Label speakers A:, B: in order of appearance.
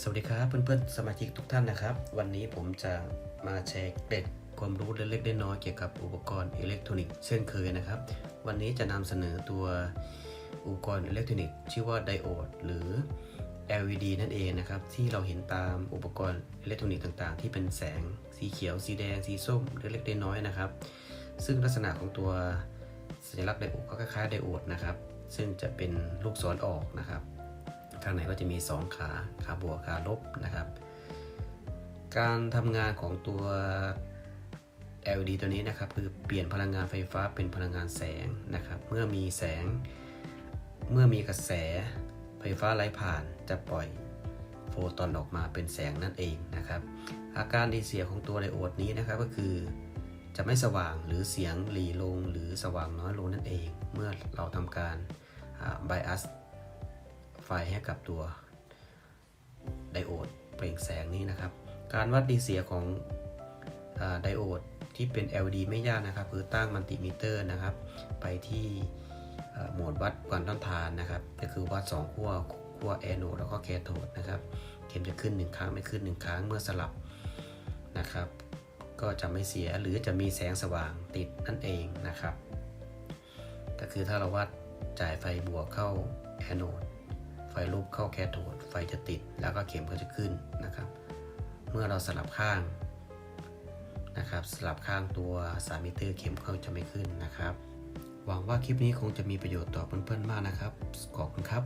A: สวัสดีครับเพื่อนๆสมาชิกทุกท่านนะครับ วันนี้ผมจะมาแชร์เกร็ดความรู้เล็กๆน้อยๆเกี่ยวกับอุปกรณ์อิเล็กทรอนิกส์เช่นเคยนะครับ วันนี้จะนำเสนอตัวอุปกรณ์อิเล็กทรอนิกส์ชื่อว่าไดโอดหรือ LED นั่นเองนะครับ ที่เราเห็นตามอุปกรณ์อิเล็กทรอนิกส์ต่างๆ ที่เป็นแสงสีเขียว สีแดง สีส้มเล็กๆน้อยๆนะครับ ซึ่งลักษณะของตัวสัญลักษณ์ไดโอดก็คล้ายๆไดโอดนะครับ ซึ่งจะเป็นลูกศรออกนะครับ ข้างในก็จะมี 2 ขาขาบวกขาลบนะครับ การทำงานของตัว LED ตัวนี้นะครับคือเปลี่ยนพลังงานไฟฟ้าเป็นพลังงานแสงนะครับ เมื่อมีแสง เมื่อมีกระแสไฟฟ้าไหลผ่านจะปล่อยโฟตอนออกมาเป็นแสงนั่นเองนะครับ อาการดีเสียของตัวไดโอดนี้นะครับก็คือจะไม่สว่างหรือเสียงหลีลงหรือสว่างน้อยลงนั่นเอง เมื่อเราทำการไบอัส ไฟให้กับตัวไดโอดเปล่งแสงนี้นะครับ การวัดดีเสียของอไดโอดที่เป็น LED ไม่ยากนะครับ คือตั้งมัลติมิเตอร์นะครับ ไปที่โหมดวัดความต้านทานนะครับ ก็คือวัด2ขั้วขั้วแอนโอดแล้วก็แคโทดนะครับ เข็มจะขึ้น 1 ครั้งไม่ขึ้น 1 ครั้งเมื่อสลับนะครับ ก็จะไม่เสียหรือจะมีแสงสว่างติดนั่นเองนะครับ ก็คือถ้าเราวัดจ่ายไฟบวกเข้าแอนโอด ไฟลบเข้าแคโทดไฟจะติดแล้วก็เข็มก็จะขึ้นนะครับ เมื่อเราสลับข้างนะครับสลับข้างตัว3มิเตอร์เข็มเขาจะไม่ขึ้นนะครับ หวังว่าคลิปนี้คงจะมีประโยชน์ต่อเพื่อนๆมากนะครับ ขอบคุณครับ